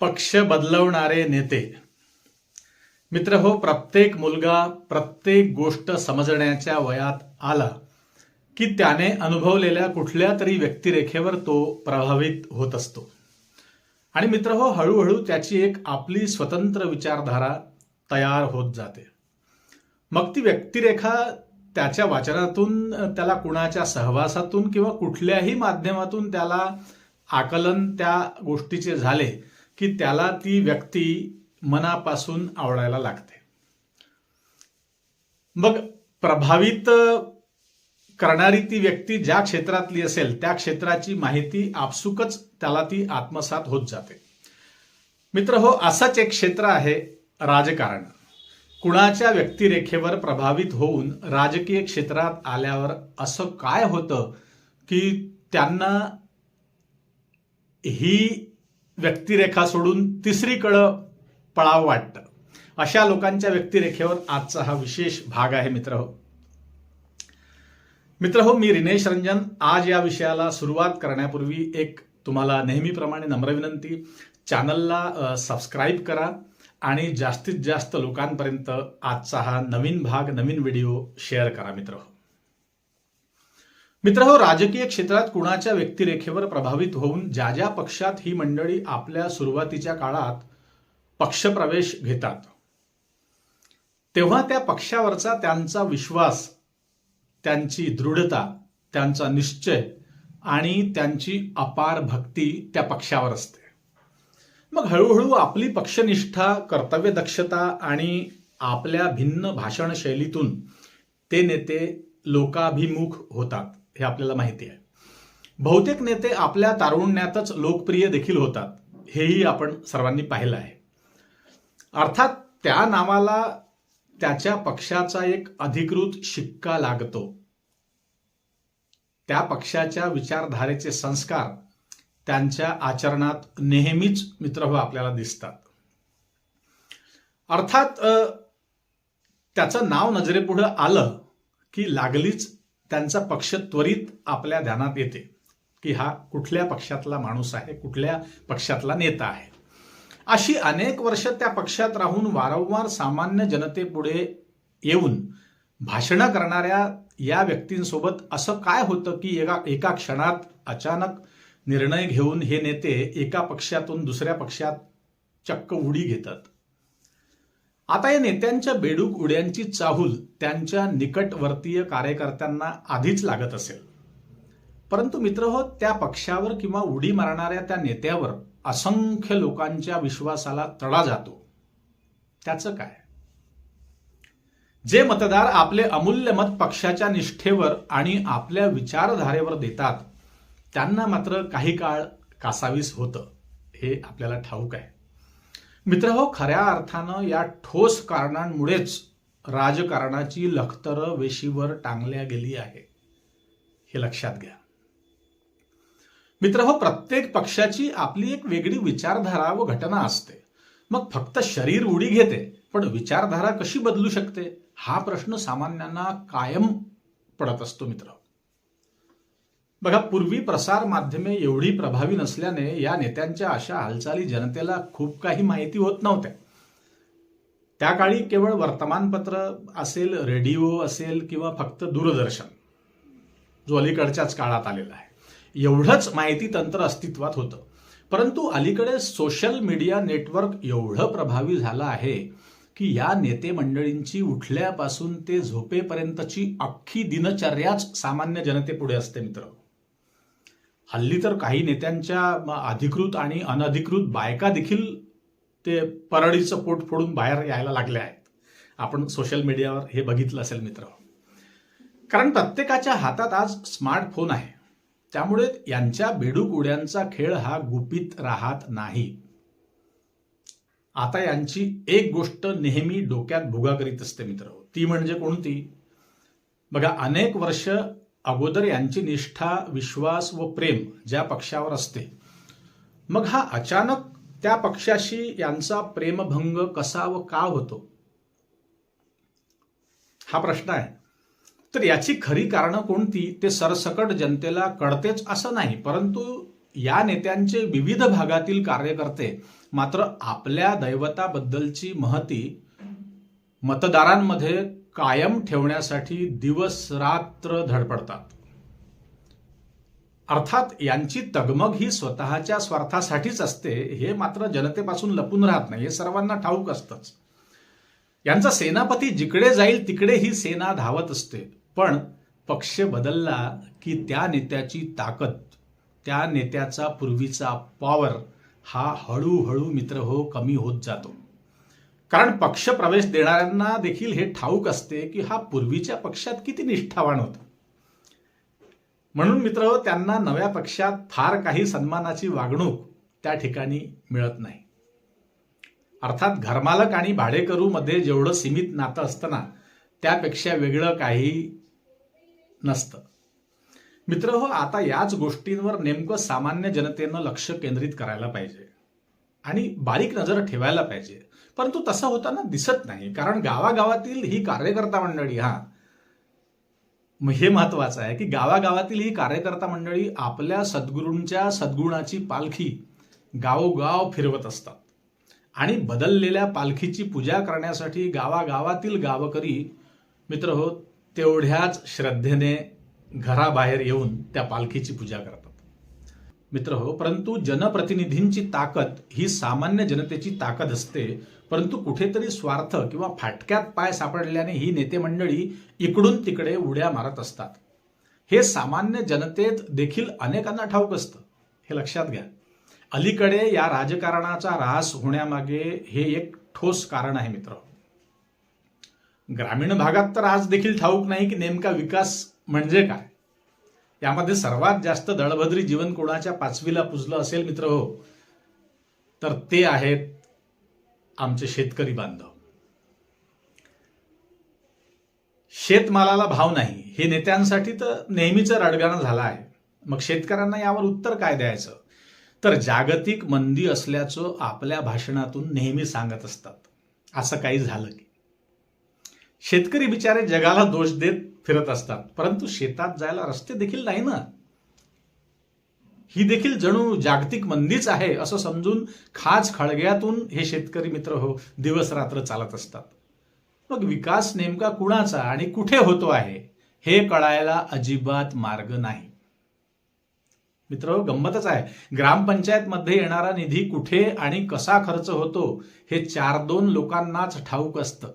पक्ष बदलवणारे नेते. मित्र हो प्रत्येक मुलगा प्रत्येक गोष्ट समजण्याच्या वयात आला की त्याने अनुभवलेल्या कुठल्या तरी व्यक्तिरेखेवर तो प्रभावित होत असतो. आणि मित्र हो हळूहळू त्याची एक आपली स्वतंत्र विचारधारा तयार होत जाते. मग ती व्यक्तिरेखा त्याच्या वाचनातून त्याला कुणाच्या सहवासातून किंवा कुठल्याही माध्यमातून त्याला आकलन त्या गोष्टीचे झाले की त्याला ती व्यक्ती मनापासून आवडायला लागते. मग प्रभावित करणारी ती व्यक्ती ज्या क्षेत्रातली असेल त्या क्षेत्राची माहिती आपसुकच त्याला ती आत्मसात होत जाते. मित्र हो असंच एक क्षेत्र आहे राजकारण. कुणाच्या व्यक्तिरेखेवर प्रभावित होऊन राजकीय क्षेत्रात आल्यावर असं काय होतं की त्यांना ही व्यक्तिरेखा सोडून तिसरीकडं पळावं वाटतं. अशा लोकांच्या व्यक्तिरेखेवर आजचा हा विशेष भाग आहे मित्र हो. मित्र हो मी रिनेश रंजन. आज या विषयाला सुरुवात करण्यापूर्वी एक तुम्हाला नेहमीप्रमाणे नम्र विनंती. चॅनलला सबस्क्राईब करा आणि जास्तीत जास्त लोकांपर्यंत आजचा हा नवीन भाग नवीन व्हिडिओ शेअर करा मित्र हो. मित्र हो राजकीय क्षेत्रात कुणाच्या व्यक्तिरेखेवर प्रभावित होऊन ज्या ज्या पक्षात ही मंडळी आपल्या सुरुवातीच्या काळात पक्षप्रवेश घेतात तेव्हा त्या पक्षावरचा त्यांचा विश्वास त्यांची दृढता त्यांचा निश्चय आणि त्यांची अपार भक्ती त्या पक्षावर असते. मग हळूहळू आपली पक्षनिष्ठा कर्तव्य दक्षता आणि आपल्या भिन्न भाषण शैलीतून ते नेते लोकाभिमुख होतात. हे आपल्याला माहिती आहे. बहुतेक नेते आपल्या तारुण्यातच लोकप्रिय देखील होतात हेही आपण सर्वांनी पाहिलं आहे. अर्थात त्या नावाला त्याच्या पक्षाचा एक अधिकृत शिक्का लागतो. त्या पक्षाच्या विचारधारेचे संस्कार त्यांच्या आचरणात नेहमीच मित्र आपल्याला दिसतात. अर्थात त्याचं नाव नजरेपुढं आलं की लागलीच त्यांचा पक्ष त्वरित आपल्या ध्यानात येते की हा कुठल्या पक्षातला माणूस आहे कुठल्या पक्षातला नेता आहे. अशी अनेक वर्ष त्या पक्षात राहून वारंवार सामान्य जनतेपुढे येऊन भाषणं करणाऱ्या या व्यक्तींसोबत असं काय होतं की एका एका क्षणात अचानक निर्णय घेऊन हे नेते एका पक्षातून दुसऱ्या पक्षात चक्क उडी घेतात? आता या नेत्यांच्या बेडूक उड्यांची चाहूल त्यांच्या निकटवर्तीय कार्यकर्त्यांना आधीच लागत असेल. परंतु मित्र हो त्या पक्षावर किंवा उडी मारणाऱ्या त्या नेत्यावर असंख्य लोकांच्या विश्वासाला तडा जातो. त्याचं काय? जे मतदार आपले अमूल्य मत पक्षाच्या निष्ठेवर आणि आपल्या विचारधारेवर देतात त्यांना मात्र काही काळ कासावीस होतं हे आपल्याला ठाऊक आहे. मित्र हो खऱ्या अर्थानं या ठोस कारणांमुळेच राजकारणाची लखतर वेशीवर टांगल्या गेली आहे. हे लक्षात घ्या. मित्र हो प्रत्येक पक्षाची आपली एक वेगळी विचारधारा व घटना असते. मग फक्त शरीर उडी घेते पण विचारधारा कशी बदलू शकते? हा प्रश्न सामान्यांना कायम पडत असतो मित्र हो. बघा पूर्वी प्रसार माध्यमे एवढी प्रभावी नसल्याने या नेत्यांच्या अशा हालचाली जनतेला खूप काही माहिती होत नव्हत्या. त्या काळी केवळ वर्तमानपत्र असेल रेडिओ असेल किंवा फक्त दूरदर्शन जो अलीकडच्याच काळात आलेला आहे. एवढंच माहिती तंत्र अस्तित्वात होतं. परंतु अलीकडे सोशल मीडिया नेटवर्क एवढं प्रभावी झालं आहे की या नेते मंडळींची उठल्यापासून ते झोपेपर्यंतची अख्खी दिनचर्याच सामान्य जनतेपुढे असते मित्र. हल्ली तर काही नेत्यांच्या अधिकृत आणि अनधिकृत बायका देखील ते परळीचं पोट फोडून बाहेर यायला लागले आहेत. आपण सोशल मीडियावर हे बघितलं असेल मित्र. कारण प्रत्येकाच्या हातात आज स्मार्टफोन आहे. त्यामुळे यांच्या बेडूक उड्यांचा खेळ हा गुपित राहत नाही. आता यांची एक गोष्ट नेहमी डोक्यात भुगा करीत असते मित्र. ती म्हणजे कोणती? बघा अनेक वर्ष अगोदर यांची निष्ठा विश्वास व प्रेम ज्या पक्षावर असते. मग हा अचानक त्या पक्षाशी यांचा प्रेमभंग कसा व का होतो? हा प्रश्न आहे. तर याची खरी कारणं कोणती? ते सरसकट जनतेला कळतेच असं नाही परंतु या नेत्यांचे विविध भागातील कार्यकर्ते मात्र आपल्या दैवताबद्दलची महती मतदारांमध्ये कायम ठेवण्यासाठी दिवस रात्र धडपडतात. अर्थात यांची तगमग ही स्वतःच्या स्वार्थासाठीच असते हे मात्र जनतेपासून लपून राहत नाही हे सर्वांना ठाऊक असतंच. यांचा सेनापती जिकडे जाईल तिकडे ही सेना धावत असते. पण पक्ष बदलला की त्या नेत्याची ताकद त्या नेत्याचा पूर्वीचा पॉवर हा हळूहळू मित्र हो कमी होत जातो. कारण पक्ष प्रवेश देणाऱ्यांना देखील हे ठाऊक असते की हा पूर्वीच्या पक्षात किती निष्ठावान होता. म्हणून मित्र हो, त्यांना नव्या पक्षात फार काही सन्मानाची वागणूक त्या ठिकाणी मिळत नाही. अर्थात घरमालक आणि भाडेकरू मध्ये जेवढं सीमित नातं असताना त्यापेक्षा वेगळं काही नसतं. मित्र हो आता याच गोष्टींवर नेमकं सामान्य जनतेनं लक्ष केंद्रित करायला पाहिजे. आणि बारीक नजर ठेवायला पाहिजे. परंतु तसं होताना दिसत नाही. कारण गावागावातील ही कार्यकर्ता मंडळी हा हे महत्वाचं आहे की गावागावातील ही कार्यकर्ता मंडळी आपल्या सद्गुरूंच्या सद्गुणाची पालखी गावोगाव फिरवत असतात. आणि बदललेल्या पालखीची पूजा करण्यासाठी गावागावातील गावकरी मित्र हो तेवढ्याच श्रद्धेने घराबाहेर येऊन त्या पालखीची पूजा करतात. मित्र हो परंतु जनप्रतिनिधींची ताकद ही सामान्य जनतेची ताकद असते. परंतु कुठेतरी स्वार्थ किंवा फाटक्यात पाय सापडल्याने ही नेते मंडळी इकडून तिकडे उड्या मारत असतात. हे सामान्य जनतेत देखील अनेकांना ठाऊक असतं. हे लक्षात घ्या. अलीकडे या राजकारणाचा ऱ्हास होण्यामागे हे एक ठोस कारण आहे मित्र. ग्रामीण भागात तर आज देखील ठाऊक नाही की नेमका विकास म्हणजे काय? यामध्ये सर्वात जास्त दळभद्री जीवन कोणाच्या पाचवीला पुजलं असेल मित्र हो? तर ते आहेत आमचे शेतकरी बांधव. शेतमालाला भाव नाही. हे नेत्यांसाठी तर नेहमीचं रडगाणं झालं आहे. मग शेतकऱ्यांना यावर उत्तर काय द्यायचं? तर जागतिक मंदी असल्याचं आपल्या भाषणातून नेहमी सांगत असतात. असं काही झालं की. शेतकरी बिचारे जगाला दोष देत फिरत असतात. परंतु शेतात जायला रस्ते देखील नाही ना. ही देखील जणू जागतिक मंदीच आहे असं समजून खाज खळग्यातून हे शेतकरी मित्र हो दिवस रात्र चालत असतात. मग विकास नेमका कुणाचा आणि कुठे होतो आहे हे कळायला अजिबात मार्ग नाही. मित्र हो, गंमतच आहे. ग्रामपंचायतमध्ये येणारा निधी कुठे आणि कसा खर्च होतो हे चार दोन लोकांनाच ठाऊक असतं.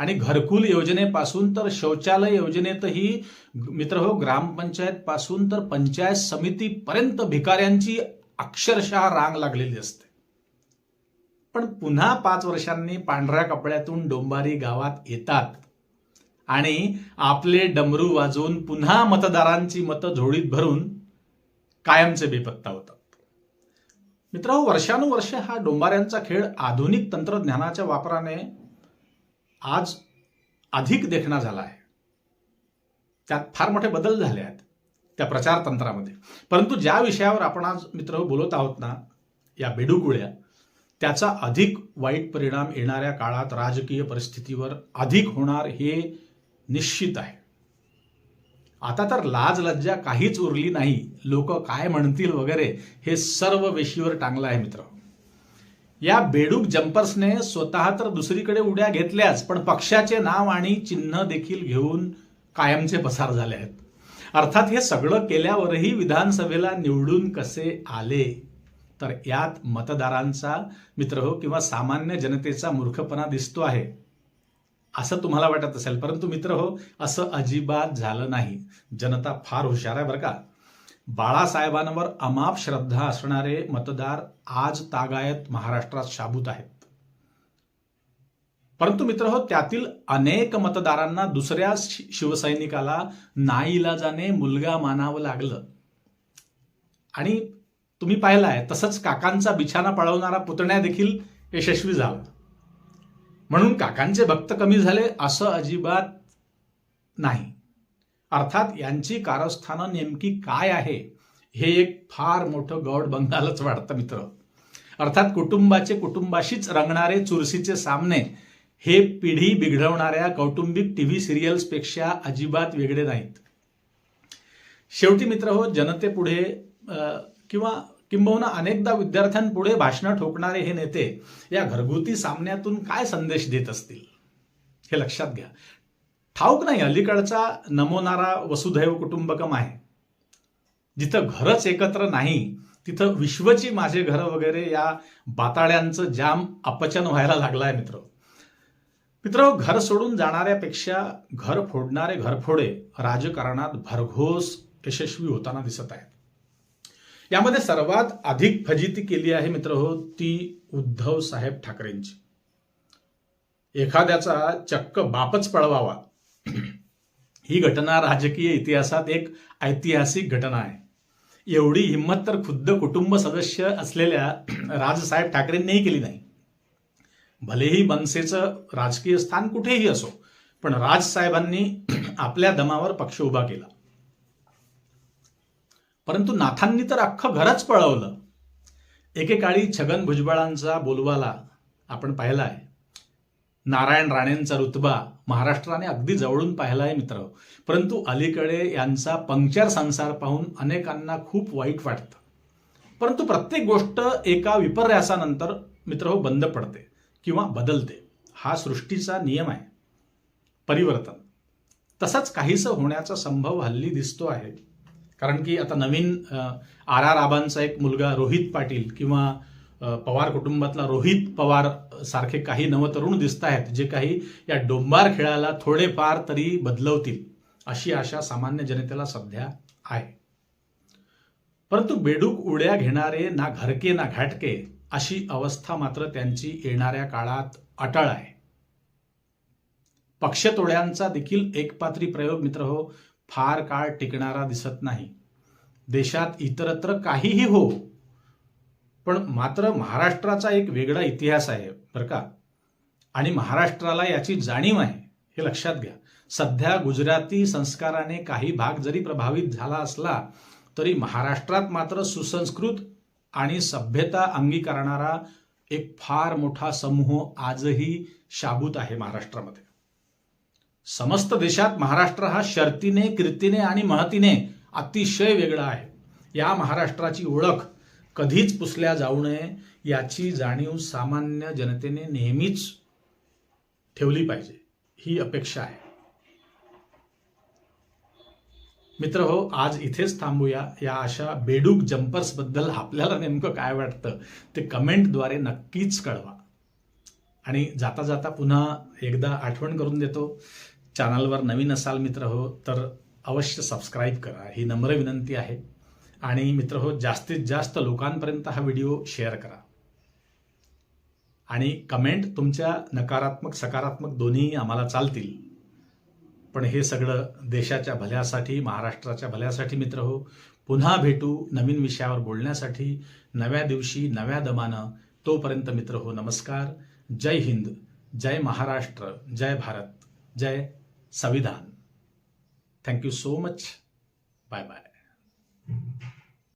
आणि घरकुल योजनेपासून तर शौचालय योजनेतही मित्र हो ग्रामपंचायत पासून तर पंचायत समितीपर्यंत भिकाऱ्यांची अक्षरशः रांग लागलेली असते. पण पुन्हा पाच वर्षांनी पांढऱ्या कपड्यातून डोंबारी गावात येतात. आणि आपले डमरू वाजवून पुन्हा मतदारांची मतं झोळीत भरून कायमचे बेपत्ता होतात. मित्र हो, वर्षानुवर्ष हा डोंबाऱ्यांचा खेळ आधुनिक तंत्रज्ञानाच्या वापराने आज अधिक देखणा झाला आहे. त्यात फार मोठे बदल झाले आहेत त्या प्रचार तंत्रामध्ये. परंतु ज्या विषयावर आपण आज मित्र बोलत आहोत ना या बेडूकुळ्या त्याचा अधिक वाईट परिणाम येणाऱ्या काळात राजकीय परिस्थितीवर अधिक होणार हे निश्चित आहे. आता तर लाज लज्जा काहीच उरली नाही. लोक काय म्हणतील वगैरे हे सर्व वेशीवर टांगलं आहे मित्र. या बेडूक जम्पर्सने स्वतः तर दुसरीकडे उड्या घेतल्याच पण पक्षाचे नाव आणि चिन्ह देखील घेऊन कायमचे पसार झाले आहेत. अर्थात हे सगळं केल्यावरही विधानसभेला निवडून कसे आले? तर यात मतदारांचा मित्र हो किंवा सामान्य जनतेचा मूर्खपणा दिसतो आहे. असं तुम्हाला वाटत असेल परंतु मित्र हो असं अजिबात झालं नाही. जनता फार हुशार आहे बरं का? बाळासाहेबांवर अमाप श्रद्धा असणारे मतदार आज तागायत महाराष्ट्रात शाबूत आहेत. परंतु मित्र हो त्यातील अनेक मतदारांना दुसऱ्या शिवसैनिकाला नाईलाजाने मुलगा मानावं लागलं. आणि तुम्ही पाहिलाय तसंच काकांचा बिछाना पळवणारा पुतण्या देखील यशस्वी झाला. म्हणून काकांचे भक्त कमी झाले असं अजिबात नाही. अर्थात यांची कारस्थानं नेमकी काय आहे हे एक फार मोठं गौड बंगालच वाटतं मित्र. अर्थात कुटुंबाचे कुटुंबाशीच रंगणारे चुरशीचे सामने हे पिढी बिघडवणाऱ्या कौटुंबिक टीव्ही सिरियल्सपेक्षा अजिबात वेगळे नाहीत. शेवटी मित्र हो जनतेपुढे किंवा किंबहुना अनेकदा विद्यार्थ्यांपुढे भाषणं ठोकणारे हे नेते या घरगुती सामन्यातून काय संदेश देत असतील? हे लक्षात घ्या. ठाऊक नाही अलीकडचा नमवणारा वसुधैव कुटुंबकम आहे. जिथं घरच एकत्र नाही तिथं विश्वची माझे घर वगैरे या बाताड्यांचं जाम अपचन व्हायला लागलाय मित्र. मित्र घर सोडून जाणाऱ्यापेक्षा घर फोडणारे घरफोडे राजकारणात भरघोस यशस्वी होताना दिसत आहेत. यामध्ये सर्वात अधिक फजिती केली आहे मित्र हो ती उद्धव साहेब ठाकरेंची. एखाद्याचा चक्क बापच पळवावा. ही घटना राजकीय इतिहासात एक ऐतिहासिक घटना आहे. एवढी हिंमत तर खुद्द कुटुंब सदस्य असलेल्या राजसाहेब ठाकरेंनीही केली नाही. भलेही मनसेचं राजकीय स्थान कुठेही असो पण राजसाहेबांनी आपल्या दमावर पक्ष उभा केला. परंतु नाथांनी तर अख्खं घरच पळवलं. एकेकाळी छगन भुजबळांचा बोलवाला आपण पाहिला आहे नारायण राणेंचा रुतबा महाराष्ट्राने अगदी जवळून पाहिला आहे मित्र. परंतु अलीकडे यांचा पंक्चर संसार पाहून अनेकांना खूप वाईट वाटतं. परंतु प्रत्येक गोष्ट एका विपर्यासानंतर मित्र हो बंद पडते किंवा बदलते. हा सृष्टीचा नियम आहे. परिवर्तन. तसाच काहीसं होण्याचा संभव हल्ली दिसतो आहे. कारण की आता नवीन आर आर आबांचा एक मुलगा रोहित पाटील किंवा पवार कुटुंबातला रोहित पवार सारखे काही नवतरुण दिसत आहेत जे काही या डोंबार खेळाला थोडेफार तरी बदलवतील अशी आशा सामान्य जनतेला सध्या आहे. परंतु बेडूक उड्या घेणारे ना घरके ना घाटके अशी अवस्था मात्र त्यांची येणाऱ्या काळात अटळ आहे. पक्षतोड्यांचा देखील एकपात्री प्रयोग मित्र हो फार काळ टिकणारा दिसत नाही. देशात इतरत्र काहीही हो पण मात्र महाराष्ट्राचा एक वेगळा इतिहास आहे. बरं का? आणि महाराष्ट्राला याची जाणीव आहे हे लक्षात घ्या. सध्या गुजराती संस्काराने काही भाग जरी प्रभावित झाला असला तरी महाराष्ट्रात मात्र सुसंस्कृत आणि सभ्यता अंगीकारणारा एक फार मोठा समूह आजही शाबूत आहे महाराष्ट्रामध्ये. समस्त देशात महाराष्ट्र हा शर्तीने कीर्तीने आणि महतीने अतिशय वेगळा आहे. या महाराष्ट्राची ओळख कधीच पुसल्या जाऊ नये याची जाणीव सामान्य जनतेने नेहमीच ठेवली पाहिजे. ही अपेक्षा आहे. मित्र हो आज इथेच थांबूया. या अशा बेडूक जम्पर्सबद्दल आपल्याला नेमकं काय वाटतं ते कमेंटद्वारे नक्कीच कळवा. आणि जाता जाता पुन्हा एकदा आठवण करून देतो चॅनलवर नवीन असाल मित्र हो तर अवश्य सबस्क्राईब करा. ही नम्र विनंती आहे. आणि मित्र हो जास्तीत जास्त लोकांपर्यंत हा व्हिडिओ शेअर करा. आणि कमेंट तुमच्या नकारात्मक सकारात्मक दोन्ही आम्हाला चालतील. पण हे सगळं देशाच्या भल्यासाठी महाराष्ट्राच्या भल्यासाठी मित्र हो पुन्हा भेटू नवीन विषयावर बोलण्यासाठी नव्या दिवशी नव्या दमानं. तोपर्यंत मित्र हो नमस्कार. जय हिंद जय महाराष्ट्र जय भारत जय संविधान. Thank you so much bye bye